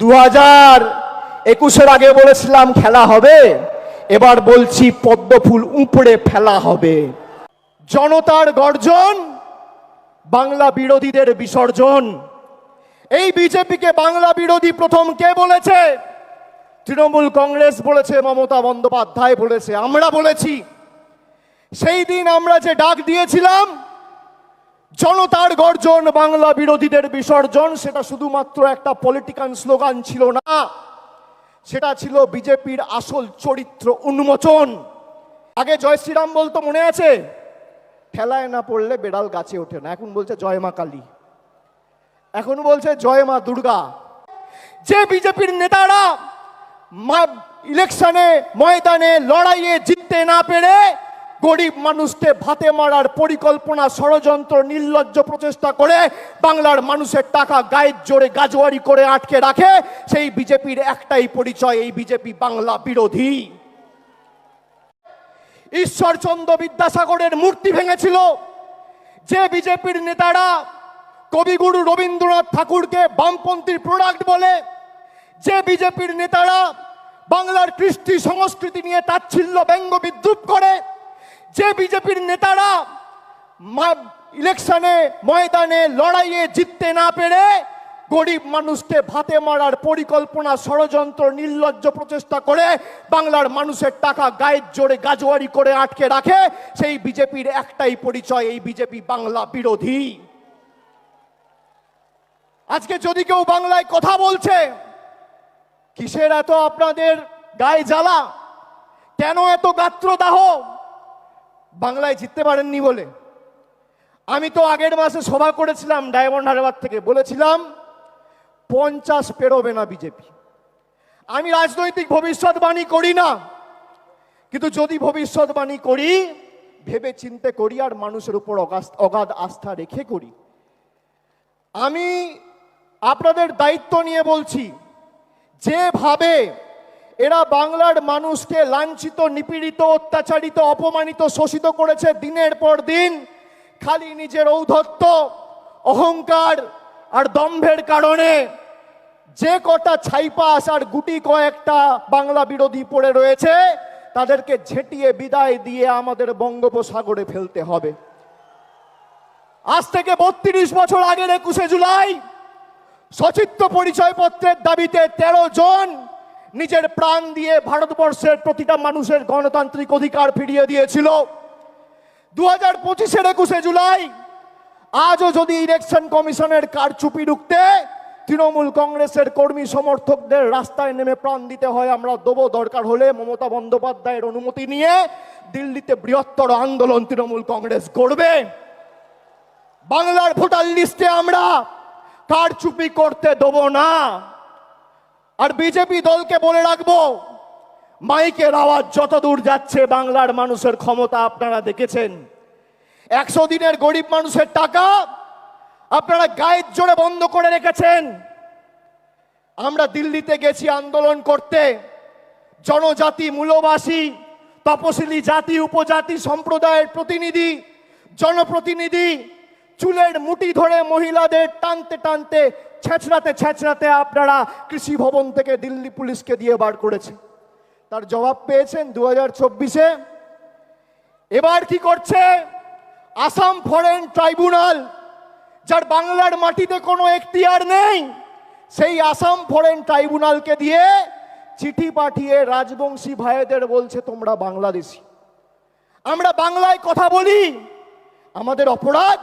দু হাজার একুশের আগে বলেছিলাম খেলা হবে, এবার বলছি পদ্মফুল উপড়ে ফেলা হবে। জনতার গর্জন, বাংলা বিরোধীদের বিসর্জন। এই বিজেপিকে বাংলা বিরোধী প্রথম কে বলেছে? তৃণমূল কংগ্রেস বলেছে, মমতা বন্দ্যোপাধ্যায় বলেছে, আমরা বলেছি। সেই দিন আমরা যে ডাক দিয়েছিলাম জনতার গর্জন, বাংলা বিরোধীদের বিসর্জন। সেটা শুধুমাত্র একটা পলিটিক্যাল স্লোগান ছিল না। সেটা ছিল বিজেপির আসল চরিত্র উন্মোচন। আগে জয় শ্রীরাম বলতো মনে আছে? ঠেলায় না পড়লে বেড়াল গাছে ওঠে না। এখন বলছে জয় মা কালী। এখন বলছে জয় মা দুর্গা। যে বিজেপির নেতারা ইলেকশনে ময়দানে, লড়াইয়ে জিততে না পেরে গরিব মানুষকে ভাতে মারার পরিকল্পনা, ষড়যন্ত্র, নির্লজ্জ প্রচেষ্টা করে বাংলার মানুষের টাকা গায়ের জোরে গাজোয়ারি করে আটকে রাখে, সেই বিজেপির একটাই পরিচয়, এই বিজেপি বাংলা বিরোধী। ঈশ্বরচন্দ্র বিদ্যাসাগরের মূর্তি ভেঙেছিল। যে বিজেপির নেতারা কবিগুরু রবীন্দ্রনাথ ঠাকুরকে বামপন্থীর প্রোডাক্ট বলে, যে বিজেপির নেতারা বাংলার কৃষ্টি সংস্কৃতি নিয়ে তাচ্ছিল্য ব্যঙ্গ বিদ্রুপ করে যে বিজেপির নেতারা ইলেকশনে ময়দানে লড়াইয়ে জিততে না পেরে গরিব মানুষকে ভাতে মারার পরিকল্পনা, ষড়যন্ত্র, নির্লজ্জ প্রচেষ্টা করে বাংলার মানুষের টাকা গায়ের জোরে গাজোয়ারি করে আটকে রাখে, সেই বিজেপির একটাই পরিচয়, এই বিজেপি বাংলা বিরোধী। আজকে যদি কেউ বাংলায় কথা বলছে, কিসের এত আপনাদের গায়ে জ্বালা? কেন এত গাত্রদাহ? বাংলায় জিততে পারেননি বলে। আমি তো আগের মাসে সভা করেছিলাম ডায়মন্ড হারবার থেকে, বলেছিলাম পঞ্চাশ পেরোবে না বিজেপি। আমি রাজনৈতিক ভবিষ্যৎবাণী করি না, কিন্তু যদি ভবিষ্যৎবাণী করি, ভেবে চিন্তে করি আর মানুষের উপর অগাধ আস্থা রেখে করি। আমি আপনাদের দায়িত্ব নিয়ে বলছি, যেভাবে এরা বাংলার মানুষকে লাঞ্ছিত, নিপীড়িত, অত্যাচারিত, অপমানিত, শোষিত করেছে দিনের পর দিন। খালি নিজের ঔদ্ধত্য, অহংকার আর দম্ভের কারণে যে কটা ছাইপাস আর গুটি কয়েকটা বাংলা বিরোধী পড়ে রয়েছে, তাদেরকে ঝেঁটিয়ে বিদায় দিয়ে আমাদের বঙ্গোপসাগরে ফেলতে হবে। আজ থেকে বত্রিশ বছর আগের একুশে জুলাই, সচিত্র পরিচয়পত্রের দাবিতে তেরো জন নিজের প্রাণ দিয়ে ভারতবর্ষের প্রতিটা মানুষের গণতান্ত্রিক অধিকার ফিরিয়ে দিয়েছিল। দু হাজার পঁচিশের একুশে জুলাই, আজও যদি ইলেকশন কমিশনের কারচুপি রুখতে তৃণমূল কংগ্রেসের কর্মী সমর্থকদের রাস্তায় নেমে প্রাণ দিতে হয়, আমরা দেবো দরকার হলে মমতা বন্দ্যোপাধ্যায়ের অনুমতি নিয়ে দিল্লিতে বৃহত্তর আন্দোলন তৃণমূল কংগ্রেস করবে। বাংলার ভোটার লিস্টে আমরা কারচুপি করতে দেবো না। আর বিজেপি দলকে বলে রাখব, মাইকের আওয়াজ যত দূর যাচ্ছে বাংলার মানুষের ক্ষমতা, আপনারা দেখেছেন। একশো দিনের গরিব মানুষের টাকা আপনারা গায়ের জোরে বন্ধ করে রেখেছেন। আমরা দিল্লিতে গেছি আন্দোলন করতে, জনজাতি মূলবাসী, তপশিলি জাতি, উপজাতি সম্প্রদায়ের প্রতিনিধি, জনপ্রতিনিধি, চুলের মুঠি ধরে মহিলাদের টানতে টানতে ছেঁচড়াতে ছেঁচড়াতে আপনারা কৃষি ভবন থেকে দিল্লি পুলিশকে দিয়ে বার করেছে তার জবাব পেয়েছেন দু হাজার চব্বিশে। এবার কি করছে? আসাম ফরেন ট্রাইব্যুনাল, যার বাংলার মাটিতে কোনো এখতিয়ার নেই, সেই আসাম ফরেন ট্রাইব্যুনালকে দিয়ে চিঠি পাঠিয়ে রাজবংশী ভাইদের বলছে, তোমরা বাংলাদেশি। আমরা বাংলায় কথা বলি, আমাদের অপরাধ,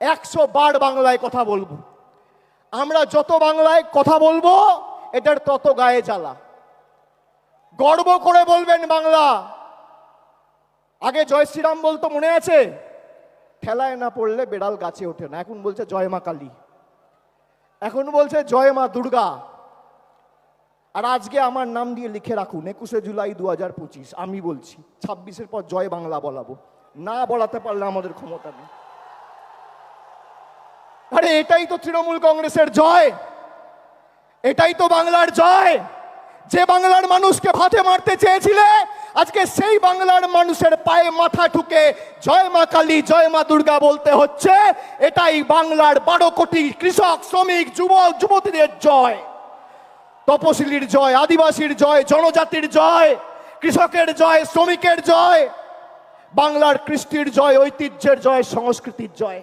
একশো বার বাংলায় কথা বলব। আমরা যত বাংলায় কথা বলব, এটার তত গায়ে জ্বালা। গর্ব করে বলবেন বাংলা। আগে জয় শ্রীরাম বলতো, মনে আছে? ঠেলায় না পড়লে বেড়াল গাছে ওঠে না। এখন বলছে, জয় মা কালী। এখন বলছে, জয় মা দুর্গা। আর আজকে আমার নাম দিয়ে লিখে রাখুন, একুশে জুলাই দু হাজার পঁচিশ। আমি বলছি, ছাব্বিশের পর জয় বাংলা বলাবো। না বলাতে পারলে আমাদের ক্ষমতা নেই। আরে এটাই তো তৃণমূল কংগ্রেসের জয়। এটাই তো বাংলার জয়। যে বাংলার মানুষকে ভাতে মারতে চেয়েছিলে, আজকে সেই বাংলার মানুষের পায়ে মাথা ঠুকে জয় মা কালী, জয় মা দুর্গা বলতে হচ্ছে, এটাই বাংলার বারো কোটি কৃষক, শ্রমিক, যুবক, যুবতীদের জয়। তপশিলির জয়, আদিবাসীর জয়, জনজাতির জয়, কৃষকের জয়, শ্রমিকের জয়, বাংলার কৃষ্টির জয়, ঐতিহ্যের জয়, সংস্কৃতির জয়।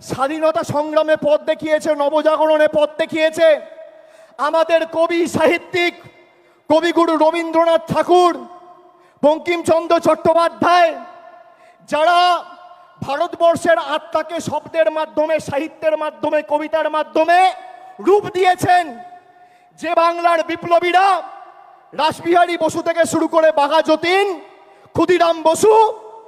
স্বাধীনতা সংগ্রামে পথ দেখিয়েছে, নবজাগরণে পথ দেখিয়েছে। আমাদের কবি সাহিত্যিক, কবিগুরু রবীন্দ্রনাথ ঠাকুর, বঙ্কিমচন্দ্র চট্টোপাধ্যায়, যারা ভারতবর্ষের আত্মাকে শব্দের মাধ্যমে, সাহিত্যের মাধ্যমে, কবিতার মাধ্যমে রূপ দিয়েছেন, যে বাংলার বিপ্লবীরা রাসবিহারী বসু থেকে শুরু করে বাঘা যতীন, ক্ষুদিরাম বসু